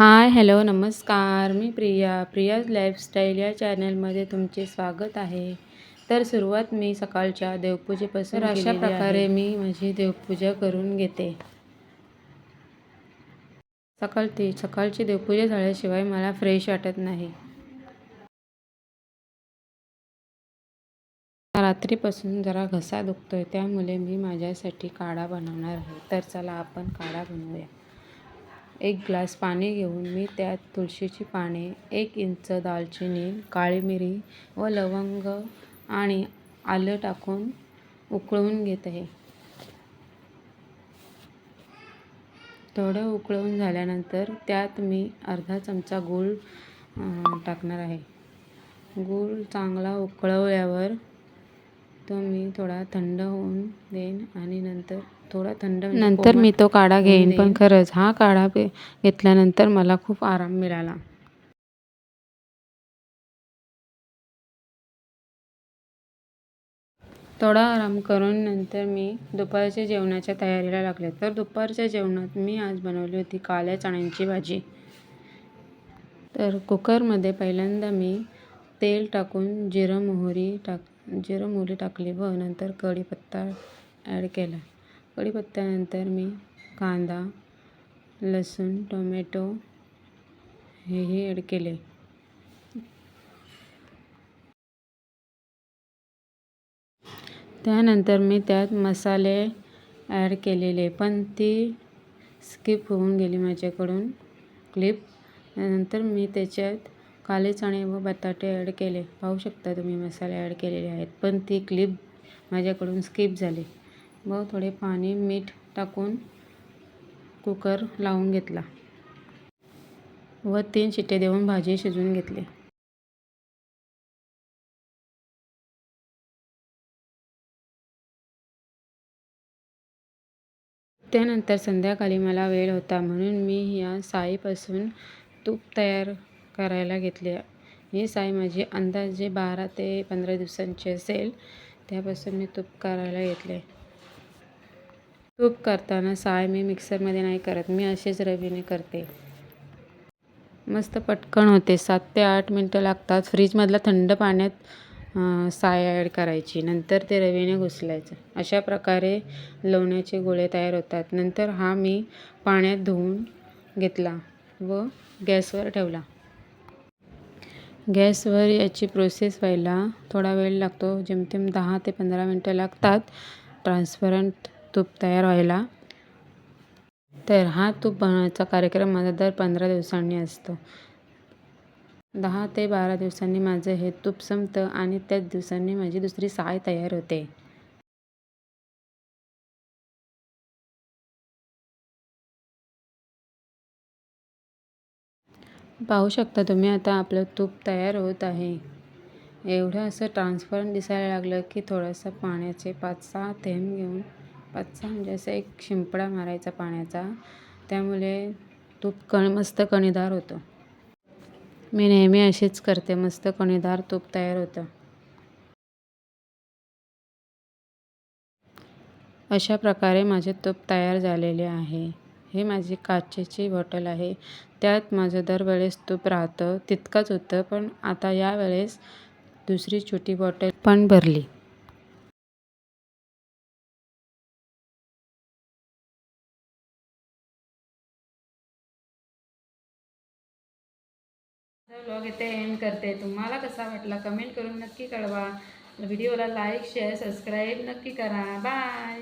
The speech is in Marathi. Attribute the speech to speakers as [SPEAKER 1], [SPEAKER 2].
[SPEAKER 1] हाय हॅलो नमस्कार. मी प्रिया प्रियाज लाईफस्टाईल या चॅनलमध्ये तुमचे स्वागत आहे. तर सुरुवात मी सकाळच्या देवपूजेपासून अशा प्रकारे मी माझी देवपूजा करून घेते. सकाळ ते सकाळची देवपूजा झाल्याशिवाय मला फ्रेश वाटत नाही. रात्रीपासून जरा घसा दुखतोय त्यामुळे मी माझ्यासाठी काढा बनवणार आहे. तर चला आपण काढा बनवूया. एक ग्लास पाणी घेऊन मी त्यात तुळशीची पाने एक इंच दालचिनी काळी मिरी व लवंग आणि आलं टाकून उकळवून घेत आहे. थोडं उकळवून झाल्यानंतर त्यात मी अर्धा चमचा गूळ टाकणार आहे. गूळ चांगला उकळवल्यावर तो मी थोडा थंड होऊन देईन आणि नंतर थोडा थंड म्हणजे
[SPEAKER 2] नंतर मी तो काढा घेईन पण. खरंच हा काढा घेतल्यानंतर मला खूप आराम मिळाला.
[SPEAKER 1] थोडा आराम करून नंतर मी दुपारच्या जेवणाच्या तयारीला लागले. तर दुपारच्या जेवणात मी आज बनवली होती काळ्या चण्यांची भाजी. तर कुकरमध्ये पहिल्यांदा मी तेल टाकून जिरं मोहरी टाक जिरं मोहरी टाकली व नंतर कढीपत्ता ॲड केला. कढीपत्त्यानंतर मी कांदा लसूण टोमॅटो हेही ॲड केले. त्यानंतर मी त्यात मसाले ॲड केलेले पण ती स्किप होऊन गेली माझ्याकडून क्लिप नंतर मी त्याच्यात काले चणे व बटाटे ॲड केले. पाहू शकता तुम्ही मसाले ॲड केलेले आहेत. पण ती क्लिप माझ्याकडून स्किप झाली. व थोडे पाणी मीठ टाकून कुकर लावून घेतला. व तीन शिट्टे देऊन भाजी शिजवून घेतली. त्यानंतर संध्याकाळी मला वेळ होता म्हणून मी या साईपासून तूप तयार करायला घेतली ही साई माझी अंदाजे बारा ते पंधरा दिवसांची असेल. त्यापासून मी तूप करायला घेतले. तूप करताना साय मी मिक्सरमध्ये नाही करत मी असेच रवीने करते. मस्त पटकन होते. सात ते आठ मिनटं लागतात. फ्रीजमधल्या थंड पाण्यात साय ॲड करायची. नंतर ते रवीने घुसलायचं. अशा प्रकारे लोण्याचे गोळे तयार होतात. नंतर हा मी पाण्यात धुवून घेतला व गॅसवर ठेवला. गॅसवर याची प्रोसेस व्हायला थोडा वेळ लागतो. जेमतेम दहा ते पंधरा मिनटं लागतात. ट्रान्सपरंट तूप तयार व्हायला. तर हा तूप बनवायचा कार्यक्रम माझा दर पंधरा दिवसांनी असतो. दहा ते बारा दिवसांनी माझं हे तूप संपतं आणि त्याच दिवसांनी माझी दुसरी साय तयार होते. पाहू शकता तुम्ही आता आपलं तूप तयार होत आहे. एवढं असं ट्रान्सपरंट दिसायला लागलं की थोडंसं पाण्याचे पाच सहा थेंब घेऊन पाच सहा म्हणजे असं एक शिंपडा मारायचा पाण्याचा. त्यामुळे तूप कण मस्त कणीदार होतं. मी नेहमी अशीच करते मस्त कणीदार तूप तयार होतं. अशा प्रकारे माझे तूप तयार झालेले आहे. हे माझी काचेची बॉटल आहे. त्यात माझं दरवेळेस तूप राहतं तितकंच होतं पण आता यावेळेस दुसरी छोटी बॉटल पण भरली. ब्लॉग इथे एंड करते. तुम्हाला कसा वाटला कमेंट करून नक्की कळवा. व्हिडिओला लाईक शेअर सबस्क्राईब नक्की करा. बाय